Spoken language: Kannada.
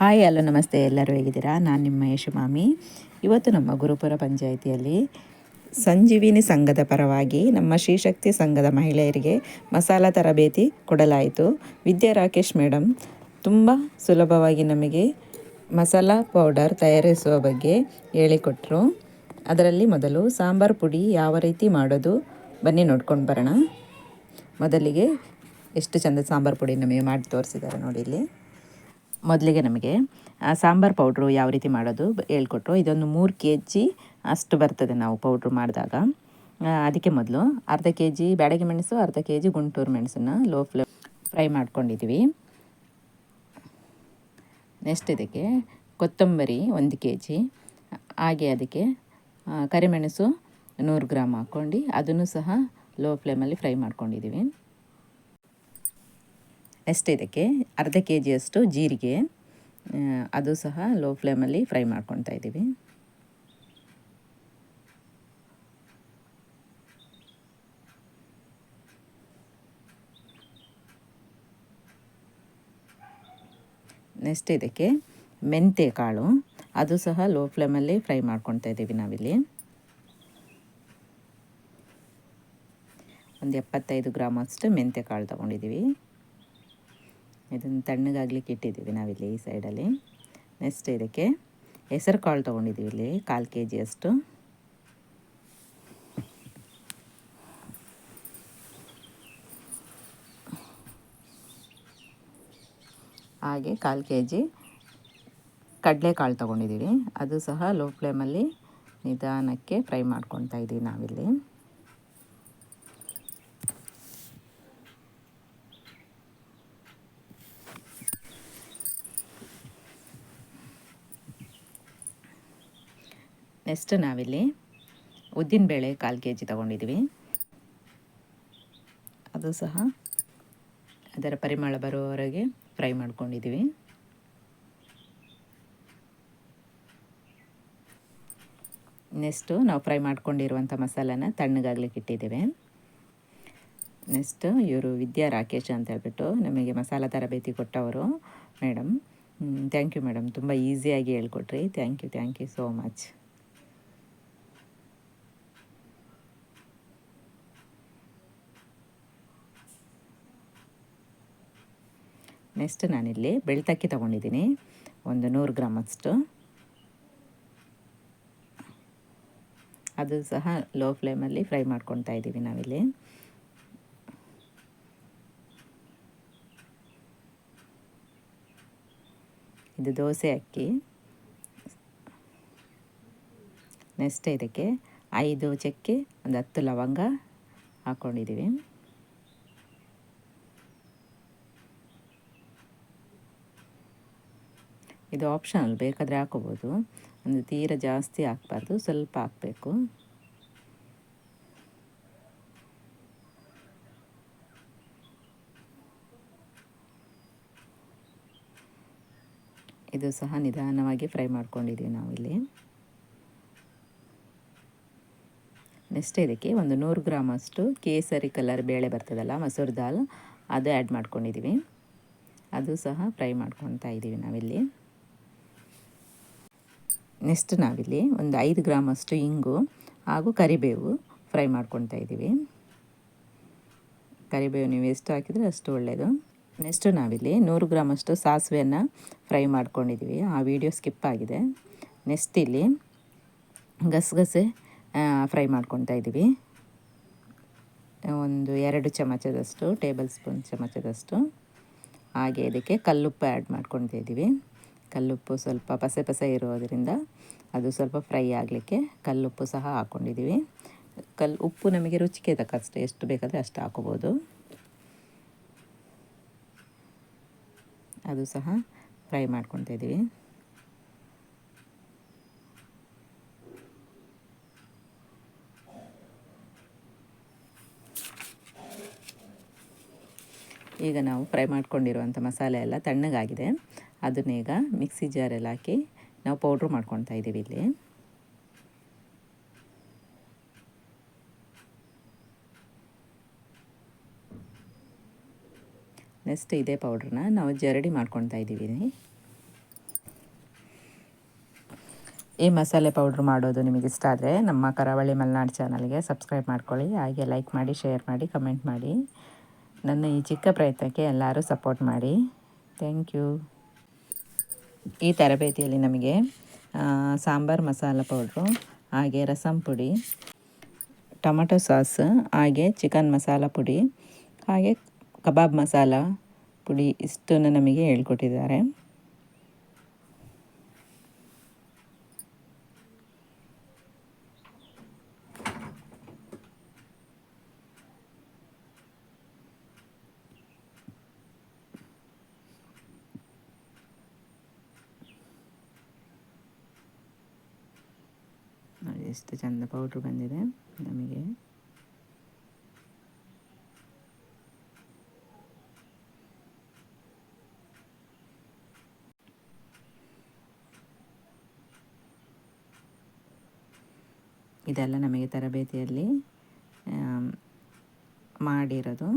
ಹಾಯ್ ಅಲ್ಲ ನಮಸ್ತೆ. ಎಲ್ಲರೂ ಹೇಗಿದ್ದೀರಾ? ನಾನು ನಿಮ್ಮ ಯಶುಮಾಮಿ. ಇವತ್ತು ನಮ್ಮ ಗುರುಪುರ ಪಂಚಾಯಿತಿಯಲ್ಲಿ ಸಂಜೀವಿನಿ ಸಂಘದ ಪರವಾಗಿ ನಮ್ಮ ಶ್ರೀಶಕ್ತಿ ಸಂಘದ ಮಹಿಳೆಯರಿಗೆ ಮಸಾಲ ತರಬೇತಿ ಕೊಡಲಾಯಿತು. ವಿದ್ಯಾ ರಾಕೇಶ್ ಮೇಡಮ್ ತುಂಬ ಸುಲಭವಾಗಿ ನಮಗೆ ಮಸಾಲ ಪೌಡರ್ ತಯಾರಿಸುವ ಬಗ್ಗೆ ಹೇಳಿಕೊಟ್ರು. ಅದರಲ್ಲಿ ಮೊದಲು ಸಾಂಬಾರು ಪುಡಿ ಯಾವ ರೀತಿ ಮಾಡೋದು ಬನ್ನಿ ನೋಡ್ಕೊಂಡು ಬರೋಣ. ಮೊದಲಿಗೆ ಎಷ್ಟು ಚಂದ ಸಾಂಬಾರು ಪುಡಿ ನಮಗೆ ಮಾಡಿ ತೋರಿಸಿದ್ದಾರೆ ನೋಡಿ ಇಲ್ಲಿ. ಮೊದಲಿಗೆ ನಮಗೆ ಸಾಂಬಾರು ಪೌಡ್ರು ಯಾವ ರೀತಿ ಮಾಡೋದು ಹೇಳ್ಕೊಟ್ರು. ಇದೊಂದು ಮೂರು ಕೆ ಜಿ ಅಷ್ಟು ಬರ್ತದೆ ನಾವು ಪೌಡ್ರು ಮಾಡಿದಾಗ. ಅದಕ್ಕೆ ಮೊದಲು ಅರ್ಧ ಕೆ ಜಿ ಬ್ಯಾಡಗಿ ಮೆಣಸು, ಅರ್ಧ ಕೆ ಜಿ ಗುಂಟೂರು ಮೆಣಸನ್ನು ಲೋ ಫ್ಲೇಮ್ ಫ್ರೈ ಮಾಡ್ಕೊಂಡಿದ್ದೀವಿ ನೆಕ್ಸ್ಟ್ ಇದಕ್ಕೆ ಕೊತ್ತಂಬರಿ ಒಂದು ಕೆ ಜಿ ಹಾಗೆ ಅದಕ್ಕೆ ಕರಿಮೆಣಸು ನೂರು ಗ್ರಾಮ್ ಹಾಕ್ಕೊಂಡು ಅದನ್ನು ಸಹ ಲೋ ಫ್ಲೇಮಲ್ಲಿ ಫ್ರೈ ಮಾಡ್ಕೊಂಡಿದ್ದೀವಿ ನೆಕ್ಸ್ಟ್ ಇದಕ್ಕೆ, ಅರ್ಧ ಕೆ ಜಿಯಷ್ಟು ಜೀರಿಗೆ ಅದು ಸಹ ಲೋ ಫ್ಲೇಮಲ್ಲಿ ಫ್ರೈ ಮಾಡ್ಕೊತಾ ಇದ್ದೀವಿ. ನೆಕ್ಸ್ಟ್ ಇದಕ್ಕೆ ಮೆಂತೆ ಕಾಳು, ಅದು ಸಹ ಲೋ ಫ್ಲೇಮಲ್ಲಿ ಫ್ರೈ ಮಾಡ್ಕೊತಾ ಇದ್ದೀವಿ ನಾವಿಲ್ಲಿ. ಒಂದು ಎಪ್ಪತ್ತೈದು ಗ್ರಾಮ್ ಅಷ್ಟು ಮೆಂತೆ ಕಾಳು ತೊಗೊಂಡಿದ್ದೀವಿ. ಇದನ್ನು ತಣ್ಣಗಾಗ್ಲಿಕ್ಕೆ ಇಟ್ಟಿದ್ದೀವಿ ನಾವಿಲ್ಲಿ ಈ ಸೈಡಲ್ಲಿ. ನೆಕ್ಸ್ಟ್ ಇದಕ್ಕೆ ಹೆಸರು ಕಾಳು ತೊಗೊಂಡಿದ್ದೀವಿ ಇಲ್ಲಿ, ಕಾಲು ಕೆ ಜಿಯಷ್ಟು ಹಾಗೆ ಕಾಲು ಕೆ ಜಿ ಕಡಲೆಕಾಳು ತೊಗೊಂಡಿದ್ದೀವಿ. ಅದು ಸಹ ಲೋ ಫ್ಲೇಮಲ್ಲಿ ನಿಧಾನಕ್ಕೆ ಫ್ರೈ ಮಾಡ್ಕೊತಾ ಇದ್ದೀವಿ ನಾವಿಲ್ಲಿ. ನೆಕ್ಸ್ಟ್ ನಾವಿಲ್ಲಿ ಉದ್ದಿನಬೇಳೆ ಕಾಲು ಕೆ ಜಿ ತಗೊಂಡಿದ್ದೀವಿ. ಅದು ಸಹ ಅದರ ಪರಿಮಳ ಬರುವವರೆಗೆ ಫ್ರೈ ಮಾಡ್ಕೊಂಡಿದ್ದೀವಿ. ನೆಕ್ಸ್ಟು ನಾವು ಫ್ರೈ ಮಾಡ್ಕೊಂಡಿರುವಂಥ ಮಸಾಲನ ತಣ್ಣಗಾಗ್ಲಿಕ್ಕೆ ಇಟ್ಟಿದ್ದೇವೆ ನೆಕ್ಸ್ಟ್ ಇವರು ವಿದ್ಯಾ ರಾಕೇಶ್ ಅಂತ ಹೇಳ್ಬಿಟ್ಟು ನಮಗೆ ಮಸಾಲ ತರಬೇತಿ ಕೊಟ್ಟವರು. ಮೇಡಮ್ ಥ್ಯಾಂಕ್ ಯು ಮೇಡಮ್, ತುಂಬ ಈಸಿಯಾಗಿ ಹೇಳ್ಕೊಟ್ರಿ. Thank you thank you so much next ನಾನಿಲ್ಲಿ ಬೆಳ್ತಕ್ಕಿ ತೊಗೊಂಡಿದ್ದೀನಿ. ಒಂದು ನೂರು ಗ್ರಾಮಷ್ಟು ಅದು ಸಹ ಲೋ ಫ್ಲೇಮಲ್ಲಿ ಫ್ರೈ ಮಾಡ್ಕೊತಾ ಇದ್ದೀವಿ ನಾವಿಲ್ಲಿ. ಇದು ದೋಸೆ ಅಕ್ಕಿ. ನೆಕ್ಸ್ಟ್ ಇದಕ್ಕೆ ಐದು ಚಕ್ಕೆ, ಒಂದು ಹತ್ತು ಲವಂಗ ಹಾಕ್ಕೊಂಡಿದ್ದೀವಿ ಇದು ಆಪ್ಷನಲ್ ಬೇಕಾದರೆ ಹಾಕೋಬೋದು. ಅಂದರೆ ತೀರ ಜಾಸ್ತಿ ಹಾಕ್ಬಾರ್ದು, ಸ್ವಲ್ಪ ಹಾಕಬೇಕು. ಇದು ಸಹ ನಿಧಾನವಾಗಿ ಫ್ರೈ ಮಾಡ್ಕೊಂಡಿದ್ದೀವಿ ನಾವಿಲ್ಲಿ. ನೆಕ್ಸ್ಟ್ ಇದಕ್ಕೆ ಒಂದು ನೂರು ಗ್ರಾಮ್ ಅಷ್ಟು ಕೇಸರಿ ಕಲರ್ ಬೇಳೆ ಬರ್ತದಲ್ಲ, ಮಸೂರ್ ದಾಲ್, ಅದು ಆ್ಯಡ್ ಮಾಡ್ಕೊಂಡಿದ್ದೀವಿ ಅದು ಸಹ ಫ್ರೈ ಮಾಡ್ಕೊತಾ ಇದ್ದೀವಿ ನಾವಿಲ್ಲಿ. ನೆಕ್ಸ್ಟ್ ನಾವಿಲ್ಲಿ ಒಂದು ಐದು ಗ್ರಾಮಷ್ಟು ಇಂಗು ಹಾಗೂ ಕರಿಬೇವು ಫ್ರೈ ಮಾಡ್ಕೊತಾ ಇದ್ದೀವಿ. ಕರಿಬೇವು ನೀವು ಎಷ್ಟು ಹಾಕಿದರೆ ಅಷ್ಟು ಒಳ್ಳೆಯದು ನೆಕ್ಸ್ಟು ನಾವಿಲ್ಲಿ ನೂರು ಗ್ರಾಮಷ್ಟು ಸಾಸಿವೆಯನ್ನು ಫ್ರೈ ಮಾಡ್ಕೊಂಡಿದ್ದೀವಿ. ಆ ವಿಡಿಯೋ ಸ್ಕಿಪ್ ಆಗಿದೆ. ನೆಕ್ಸ್ಟ್ ಇಲ್ಲಿ ಗಸಗಸೆ ಫ್ರೈ ಮಾಡ್ಕೊತಾ ಇದ್ದೀವಿ. ಒಂದು ಎರಡು ಚಮಚದಷ್ಟು ಟೇಬಲ್ ಸ್ಪೂನ್ ಚಮಚದಷ್ಟು. ಹಾಗೆ ಇದಕ್ಕೆ ಕಲ್ಲುಪ್ಪು ಆ್ಯಡ್ ಮಾಡ್ಕೊತಾ ಇದ್ದೀವಿ. ಕಲ್ಲುಪ್ಪು ಸ್ವಲ್ಪ ಪಸೆ ಪಸೆ ಇರೋದರಿಂದ ಅದು ಸ್ವಲ್ಪ ಫ್ರೈ ಆಗಲಿಕ್ಕೆ ಕಲ್ಲುಪ್ಪು ಸಹ ಹಾಕ್ಕೊಂಡಿದ್ದೀವಿ ಕಲ್ಲು ಉಪ್ಪು ನಮಗೆ ರುಚಿಗೆ ತಕ್ಕಷ್ಟು ಎಷ್ಟು ಬೇಕಾದರೆ ಅಷ್ಟು ಹಾಕೋಬೋದು. ಅದು ಸಹ ಫ್ರೈ ಮಾಡ್ಕೊತಾ ಇದ್ದೀವಿ. ಈಗ ನಾವು ಫ್ರೈ ಮಾಡ್ಕೊಂಡಿರುವಂಥ ಮಸಾಲೆ ಎಲ್ಲ ತಣ್ಣಗಾಗಿದೆ. ಅದನ್ನೀಗ ಮಿಕ್ಸಿ ಜಾರಲ್ಲಿ ಹಾಕಿ ನಾವು ಪೌಡ್ರ್ ಮಾಡ್ಕೊತಾ ಇದ್ದೀವಿ ಇಲ್ಲಿ. ನೆಕ್ಸ್ಟ್ ಇದೇ ಪೌಡ್ರನ್ನ ನಾವು ಜರಡಿ ಮಾಡ್ಕೊತಾ ಇದ್ದೀವಿ ಈ ಮಸಾಲೆ ಪೌಡ್ರ್ ಮಾಡೋದು ನಿಮಗೆ ಇಷ್ಟ ಆದರೆ ನಮ್ಮ ಕರಾವಳಿ ಮಲೆನಾಡು ಚಾನಲ್ಗೆ ಸಬ್ಸ್ಕ್ರೈಬ್ ಮಾಡ್ಕೊಳ್ಳಿ, ಹಾಗೆ ಲೈಕ್ ಮಾಡಿ, ಶೇರ್ ಮಾಡಿ, ಕಮೆಂಟ್ ಮಾಡಿ. ನನ್ನ ಈ ಚಿಕ್ಕ ಪ್ರಯತ್ನಕ್ಕೆ ಎಲ್ಲರೂ ಸಪೋರ್ಟ್ ಮಾಡಿ. Thank you. ಈ ತರಬೇತಿಯಲ್ಲಿ ನಮಗೆ ಸಾಂಬಾರು ಮಸಾಲ ಪೌಡ್ರು, ಹಾಗೆ ರಸಂ ಪುಡಿ, ಟೊಮೆಟೊ ಸಾಸ್, ಹಾಗೆ ಚಿಕನ್ ಮಸಾಲ ಪುಡಿ, ಹಾಗೆ ಕಬಾಬ್ ಮಸಾಲ ಪುಡಿ ಇಷ್ಟನ್ನು ನಮಗೆ ಹೇಳ್ಕೊಟ್ಟಿದ್ದಾರೆ ನೋಡಿ ಎಷ್ಟು ಚಂದ ಪೌಡ್ರ್ ಬಂದಿದೆ ನಮಗೆ. ಇದೆಲ್ಲ ನಮಗೆ ತರಬೇತಿಯಲ್ಲಿ ಮಾಡಿರೋದು.